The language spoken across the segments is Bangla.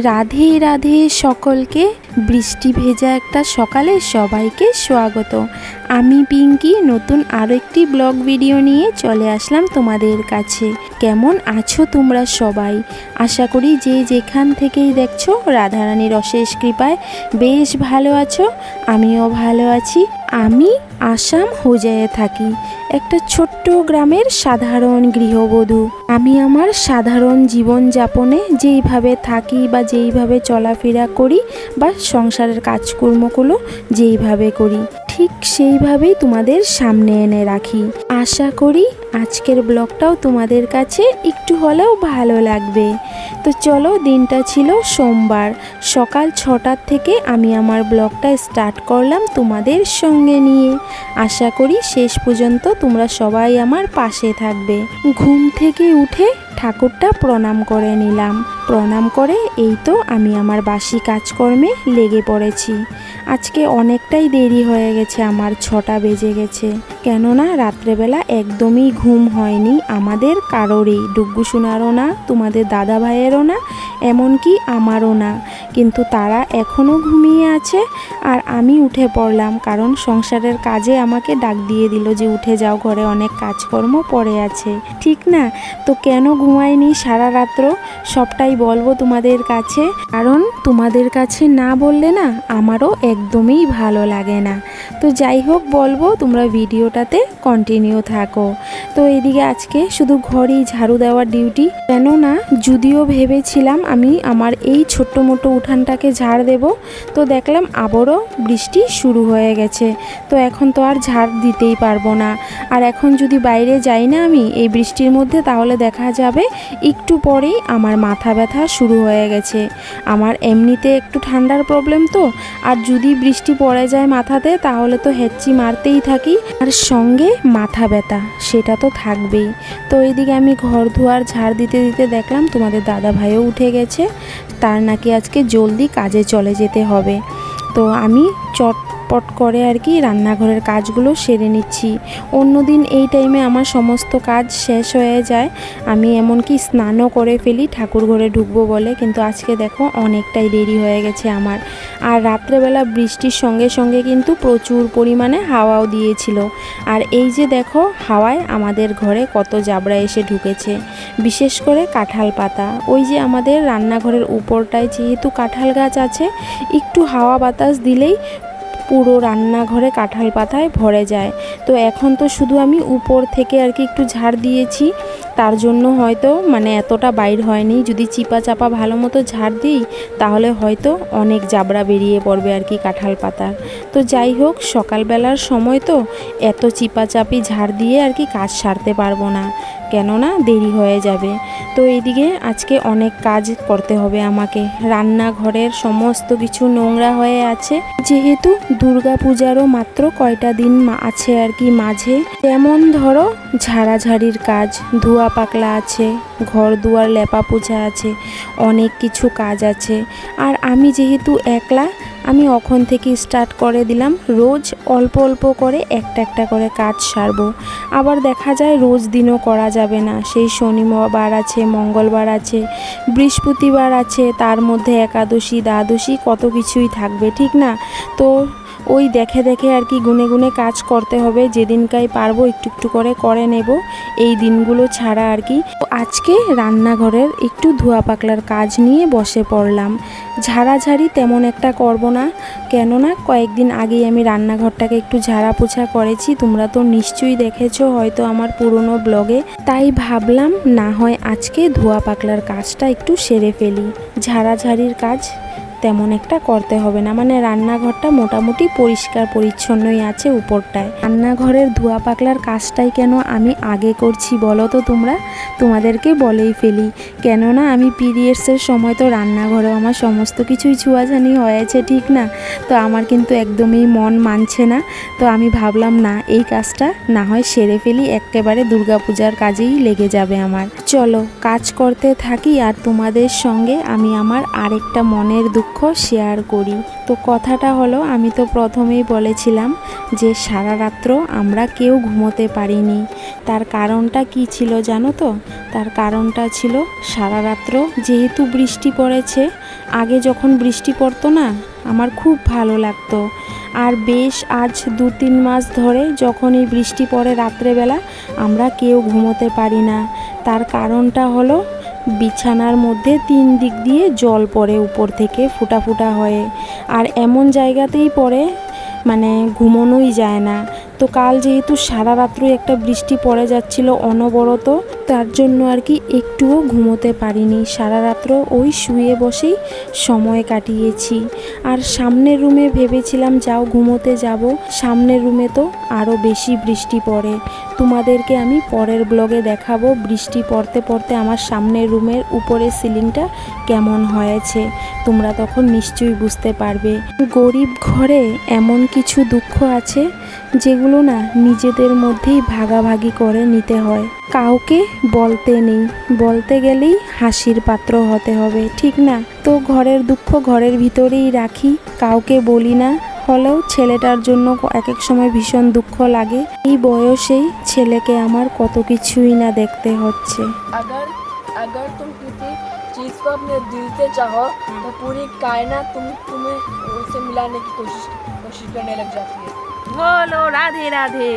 রাধে রাধে সকলকে বৃষ্টি ভেজা একটা সকালে সবাইকে স্বাগত। আমি পিঙ্কি, নতুন আরও একটি ব্লগ ভিডিও নিয়ে চলে আসলাম তোমাদের কাছে। কেমন আছো তোমরা সবাই? আশা করি যে যেখান থেকেই দেখছ রাধারানীর অশেষ কৃপায় বেশ ভালো আছো, আমিও ভালো আছি। আমি আসাম হোজায়ে থাকি, একটা ছোট্ট গ্রামের সাধারণ গৃহবধূ। আমি আমার সাধারণ জীবনযাপনে যেইভাবে থাকি বা যেইভাবে চলাফেরা করি বা সংসারের কাজকর্মগুলো যেইভাবে করি। ঠিক সেইভাবেই তোমাদের সামনে এনে রাখি। আশা করি আজকের ব্লগটাও তোমাদের কাছে একটু হলেও ভালো লাগবে। তো চলো, দিনটা ছিল সোমবার। সকাল ছটার থেকে আমি আমার ব্লগটা স্টার্ট করলাম তোমাদের সঙ্গে নিয়ে। আশা করি শেষ পর্যন্ত তোমরা সবাই আমার পাশে থাকবে। ঘুম থেকে উঠে ঠাকুরটা প্রণাম করে নিলাম। প্রণাম করে এই তো আমি আমার বাসি কাজকর্মে লেগে পড়েছি। আজকে অনেকটাই দেরি হয়ে গেছে। আমার ছটা বেজে গেছে। কেননা রাত্রেবেলা একদমই ঘুম হয়নি আমাদের কারোরই। ডুগ্গু শোনারও না, তোমাদের দাদা ভাইয়েরও না, এমনকি আমারও না। কিন্তু তারা এখনও ঘুমিয়ে আছে আর আমি উঠে পড়লাম কারণ সংসারের কাজে আমাকে ডাক দিয়ে দিল যে উঠে যাও, ঘরে অনেক কাজকর্ম পড়ে আছে। ঠিক না? তো কেন ঘুমাইনি সারা রাত্র? সবটাই বলব তোমাদের কাছে। কারণ তোমাদের কাছে না বললে না, আমারও একদমই ভালো লাগে না। তো যাই হোক বলব, তোমরা ভিডিওটাতে কন্টিনিউ থাকো। তো এদিকে আজকে শুধু ঘরেই ঝাড়ু দেওয়ার ডিউটি কেননা যদিও ভেবেছিলাম আমি আমার এই ছোট্ট মোটো উঠানটাকে ঝাড় দেব, তো দেখলাম আবারও বৃষ্টি শুরু হয়ে গেছে। তো এখন তো আর ঝাড় দিতেই পারব না। আর এখন যদি বাইরে যাই না আমি এই বৃষ্টির মধ্যে, তাহলে দেখা যাবে একটু পরেই আমার মাথা ব্যথা শুরু হয়ে গেছে। আমার এমনিতে একটু ঠান্ডার প্রবলেম তো, আর যদি বৃষ্টি পড়ে যায় মাথাতে, তাহলে তো হেঁচি মারতেই থাকি, আর সঙ্গে মাথা ব্যথা, সেটা তো থাকবেই। তো এইদিকে আমি ঘর ধোয়ার ঝাড় দিতে দিতে দেখলাম তোমাদের দাদা ভাইও উঠে গেছে, তার নাকি আজকে জলদি কাজে চলে যেতে হবে। তো আমি চটপট করে আর কি রান্নাঘরের কাজগুলো সেরে নিচ্ছি। অন্যদিন এই টাইমে আমার সমস্ত কাজ শেষ হয়ে যায়। আমি এমনকি স্নানও করে ফেলি, ঠাকুর ঘরে ঢুকবো বলে। কিন্তু আজকে দেখো অনেকটাই দেরি হয়ে গেছে আমার। আর রাত্রেবেলা বৃষ্টির সঙ্গে সঙ্গে কিন্তু প্রচুর পরিমাণে হাওয়াও দিয়েছিল। আর এই যে দেখো হাওয়ায় আমাদের ঘরে কত জাবড়া এসে ঢুকেছে। বিশেষ করে কাঁঠাল পাতা। ওই যে আমাদের রান্নাঘরের উপরটায় যেহেতু কাঁঠাল গাছ আছে, একটু হাওয়া বাতাস দিলেই পুরো রান্নাঘরে কাঁঠাল পাতায় ভরে যায়। তো এখন তো শুধু আমি উপর থেকে আর কি একটু ঝাড় দিয়েছি। তার জন্য হয়তো মানে এতটা বাইর হয়নি। যদি চিপা চাপা ভালো মতো ঝাড় দিই, তাহলে হয়তো অনেক জাবড়া বেরিয়ে পড়বে আর কি কাঁঠাল পাতার তো যাই হোক, সকালবেলার সময় তো এত চিপাচাপি ঝাড় দিয়ে আর কি কাজ সারতে পারব না। কেননা দেরি হয়ে যাবে। তো এইদিকে আজকে অনেক কাজ করতে হবে আমাকে। রান্নাঘরের সমস্ত কিছু নোংরা হয়ে আছে। যেহেতু দুর্গা পূজারও মাত্র কয়টা দিন আছে আর কি মাঝে। যেমন ধরো ঝাড়াঝাড়ির কাজ, ধোয়া পাকলা আছে, ঘর দুয়ার লেপা পোছা আছে, অনেক কিছু কাজ আছে। আর আমি যেহেতু একলা, আমি অখন থেকে স্টার্ট করে দিলাম, রোজ অল্প অল্প করে একটা একটা করে কাজ সারবো। আবার দেখা যায় রোজ দিনও করা যাবে না। সেই শনিবার আছে, মঙ্গলবার আছে, বৃহস্পতিবার আছে, তার মধ্যে একাদশী, দ্বাদশী কত কিছুই থাকবে, ঠিক না? তো ওই দেখে দেখে আর কি গুনে গুনে কাজ করতে হবে, যেদিনকাই পারব একটু একটু করে করে নেব। এই দিনগুলো ছাড়া আর কি। আজকে রান্নাঘরের একটু ধোয়া পাকলার কাজ নিয়ে বসে পড়লাম। ঝাড়াঝাড়ি তেমন একটা করব না, কেননা কয়েকদিন আগেই আমি রান্নাঘরটাকে একটু ঝাড়া পোছা করেছি, তোমরা তো নিশ্চয়ই দেখেছ হয়তো আমার পুরনো ব্লগে। তাই ভাবলাম না হয় আজকে ধোয়া পাকলার কাজটা একটু সেরে ফেলি। ঝাড়াঝাড়ির কাজ তেমন একটা করতে হবে না। মানে রান্নাঘরটা মোটামুটি পরিষ্কার, পরিচ্ছন্নই আছে উপরটায়। রান্নাঘরের ধোয়া পাকলার কাজটাই কেন আমি আগে করছি বলো তো তোমরা? তোমাদেরকে বলেই ফেলি। কেননা আমি পিরিয়ডসের সময় তো রান্নাঘরেও আমার সমস্ত কিছুই ছোঁয়াছানি হয়েছে, ঠিক না? তো আমার কিন্তু একদমই মন মানছে না। তো আমি ভাবলাম, না, এই কাজটা না হয় সেরে ফেলি, একেবারে দুর্গাপূজার কাজেই লেগে যাবে আমার। চলো, কাজ করতে থাকি আর তোমাদের সঙ্গে আমি আমার আরেকটা মনের দুঃখ শেয়ার করি। তো কথাটা হলো, আমি তো প্রথমেই বলেছিলাম যে সারা রাত্র আমরা কেউ ঘুমোতে পারিনি। তার কারণটা কি ছিল জানো তো? তার কারণটা ছিল সারা রাত্র যেহেতু বৃষ্টি পড়েছে, আগে যখন বৃষ্টি পড়তো না, আমার খুব ভালো লাগতো। আর বেশ আজ দু তিন মাস ধরে যখন এই বৃষ্টি পড়ে রাত্রেবেলা, আমরা কেউ ঘুমোতে পারি না। তার কারণটা হলো বিছানার মধ্যে তিন দিক দিয়ে জল পড়ে উপর থেকে ফুটা ফুটা হয়ে। আর এমন জায়গাতেই পড়ে মানে ঘুমোনোই যায় না। তো কাল যেহেতু সারা রাত্রই একটা বৃষ্টি পড়ে যাচ্ছিল অনবরত, তার জন্য আর কি একটুও ঘুমোতে পারিনি। সারা রাত্র ওই শুয়ে বসেই সময় কাটিয়েছি। আর সামনের রুমে ভেবেছিলাম যাও ঘুমোতে যাব, সামনের রুমে তো আরও বেশি বৃষ্টি পড়ে। তোমাদেরকে আমি পরের ব্লগে দেখাবো বৃষ্টি পড়তে পড়তে আমার সামনের রুমের উপরের সিলিংটা কেমন হয়েছে। তোমরা তখন নিশ্চয়ই বুঝতে পারবে। গরিব ঘরে এমন কিছু দুঃখ আছে? যেগুলো না নিজেদের মধ্যেই ভাগাভাগি করে নিতে হয় কাউকে বলতে নেই বলতে গেলেই হাসির পাত্র হতে হবে ঠিক না তো ঘরের দুঃখ ঘরের ভিতরেই রাখি কাউকে বলি না হলেও ছেলেটার জন্য এক এক সময় ভীষণ দুঃখ লাগে এই বয়সেই ছেলেকে আমার কত কিছুই না দেখতে হচ্ছে अगर अगर तुम किसी चीज को अपने दिल से चाहो तो पूरी कायनात तुम तुम्हें उसे मिलाने की कोशिश कोशिश करने लग जाती है বলো, রাধে রাধে।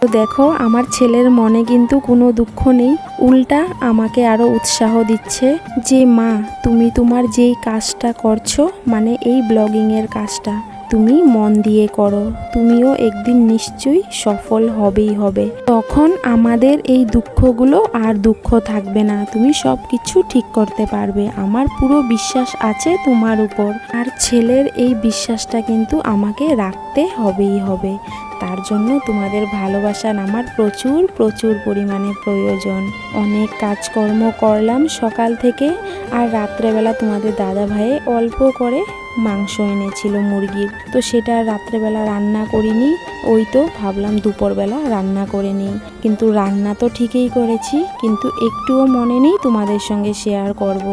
তো দেখো, আমার ছেলের মনে কিন্তু কোনো দুঃখ নেই। উল্টা আমাকে আরও উৎসাহ দিচ্ছে যে, মা, তুমি তোমার যেই কাজটা করছ মানে এই ব্লগিংয়ের কাজটা তুমি মন দিয়ে করো, তুমিও একদিন নিশ্চয়ই সফল হবেই হবে। তখন আমাদের এই দুঃখগুলো আর দুঃখ থাকবে না, তুমি সব কিছু ঠিক করতে পারবে, আমার পুরো বিশ্বাস আছে তোমার উপর। আর ছেলের এই বিশ্বাসটা কিন্তু আমাকে রাখতে হবেই হবে। তার জন্য তোমাদের ভালোবাসা আমার প্রচুর প্রচুর পরিমাণে প্রয়োজন। অনেক কাজকর্ম করলাম সকাল থেকে আর রাত্রেবেলা তোমাদের দাদা ভাইয়ে অল্প করে মাংস এনেছিল মুরগির তো সেটা রাত্রেবেলা রান্না করিনি। ওই তো ভাবলাম দুপুরবেলা রান্না করে নিই। কিন্তু রান্না তো ঠিকই করেছি, কিন্তু একটুও মনে নেই তোমাদের সঙ্গে শেয়ার করব।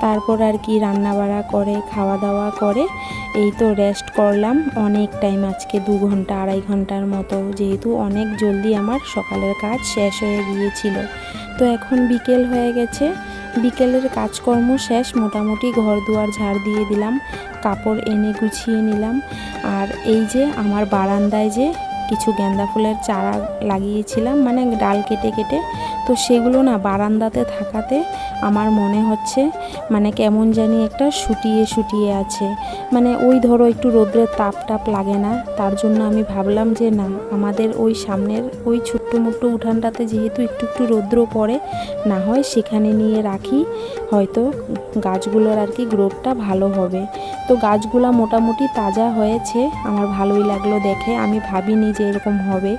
তারপর আর কি রান্না বাড়া করে খাওয়া দাওয়া করে, এই তো রেস্ট করলাম অনেক টাইম আজকে দু ঘণ্টা, আড়াই ঘণ্টার মতো। যেহেতু অনেক জলদি আমার সকালের কাজ শেষ হয়ে গিয়েছিল। তো এখন বিকেল হয়ে গেছে। বিকেলের কাজকর্ম শেষ, মোটামুটি ঘর দুয়ার ঝাড় দিয়ে দিলাম। কাপড় এনে গুছিয়ে নিলাম। আর এই যে আমার বারান্দায় যে কিছু গেন্দা ফুলের চারা লাগিয়েছিলাম মানে ডাল কেটে কেটে। তো সেগুলো না বারান্দাতে থাকাতে আমার মনে হচ্ছে মানে কেমন জানি একটা শুটিয়ে শুটিয়ে আছে। মানে ওই ধরো একটু রোদ্রের তাপ টাপ লাগে না, তার জন্য আমি ভাবলাম যে না, আমাদের ওই সামনের ওই ছোট্ট মোট্ট উঠানটাতে যেহেতু একটু একটু রৌদ্র পড়ে, না হয় সেখানে নিয়ে রাখি, হয়তো গাছগুলোর আর কি গ্রোথটা ভালো হবে। তো গাছগুলা মোটামুটি তাজা হয়েছে, আমার ভালোই লাগল দেখে, আমি ভাবিনি যে এরকম হবে।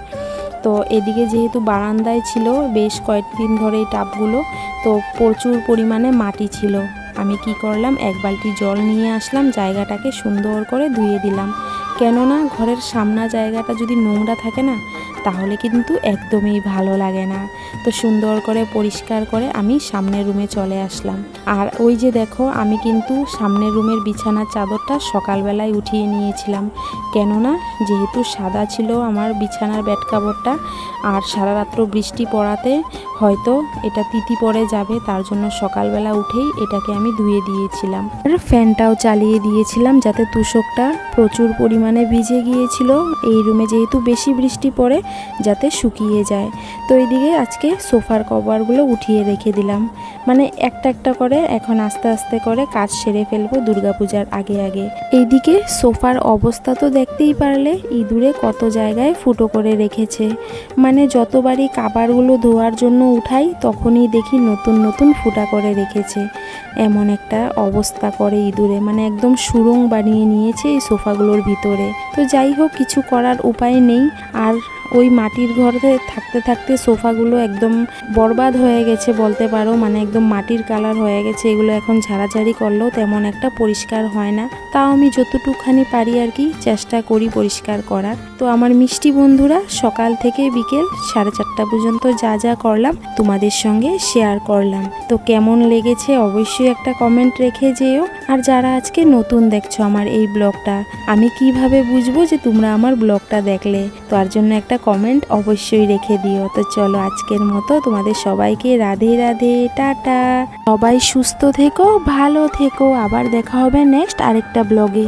তো এদিকে যেহেতু বারান্দায় ছিল, বেশ কয়েকদিন ধরে এই টাবগুলো, তো প্রচুর পরিমাণে মাটি ছিল। আমি কি করলাম, এক বালতি জল নিয়ে আসলাম, জায়গাটাকে সুন্দর করে ধুয়ে দিলাম। কেননা ঘরের সামনা জায়গাটা যদি নোংরা থাকে না তাহলে কিন্তু একদমই ভালো লাগে না। তো সুন্দর করে পরিষ্কার করে আমি সামনের রুমে চলে আসলাম। আর ওই যে দেখো, আমি কিন্তু সামনের রুমের বিছানার চাদরটা সকালবেলায় উঠিয়ে নিয়েছিলাম। কেননা যেহেতু সাদা ছিল আমার বিছানার বেড কাপড়টা, আর সারা রাত্র বৃষ্টি পড়াতে হয়তো এটা তিতি পড়ে যাবে, তার জন্য সকালবেলা উঠেই এটাকে আমি ধুয়ে দিয়েছিলাম। আর ফ্যানটাও চালিয়ে দিয়েছিলাম যাতে তুষকটা প্রচুর পরিমাণে ভিজে গিয়েছিল। এই রুমে যেহেতু বেশি বৃষ্টি পড়ে যাতে শুকিয়ে যায়। তো এইদিকে আজকে সোফার কভারগুলো উঠিয়ে রেখে দিলাম। মানে একটা একটা করে এখন আস্তে আস্তে করে কাজ সেরে ফেলব দুর্গাপূজার আগে আগে। এইদিকে সোফার অবস্থা তো দেখতেই পারলে, ইঁদুরে কত জায়গায় ফুটো করে রেখেছে। মানে যতবারই কাবারগুলো ধোয়ার জন্য উঠাই, তখনই দেখি নতুন নতুন ফুটা করে রেখেছে। এমন একটা অবস্থা করে ইঁদুরে। মানে একদম সুরং বানিয়ে নিয়েছে এই সোফাগুলোর ভিতরে। তো যাই হোক, কিছু করার উপায় নেই। আর ওই মাটির ঘরে থাকতে থাকতে সোফাগুলো একদম বরবাদ হয়ে গেছে বলতে পারো মানে একদম মাটির কালার হয়ে গেছে, এগুলো এখন ঝাড়াঝাড়ি করলেও তেমন একটা পরিষ্কার হয় না। তাও আমি যতটুকখানি পারি আর কি চেষ্টা করি পরিষ্কার করার। তো আমার মিষ্টি বন্ধুরা, সকাল থেকে বিকেল সাড়ে চারটা পর্যন্ত যা যা করলাম তোমাদের সঙ্গে শেয়ার করলাম। তো কেমন লেগেছে অবশ্যই একটা কমেন্ট রেখে যেও। আর যারা আজকে নতুন দেখছ আমার এই ব্লগটা, আমি কীভাবে বুঝব যে তোমরা আমার ব্লগটা দেখলে? তার জন্য একটা কমেন্ট অবশ্যই রেখে দিও। তো চলো আজকের মতো তোমাদের সবাইকে রাধে রাধে, টাটা। সবাই সুস্থ থেকো, ভালো থেকো। আবার দেখা হবে নেক্সট আরেকটা ব্লগে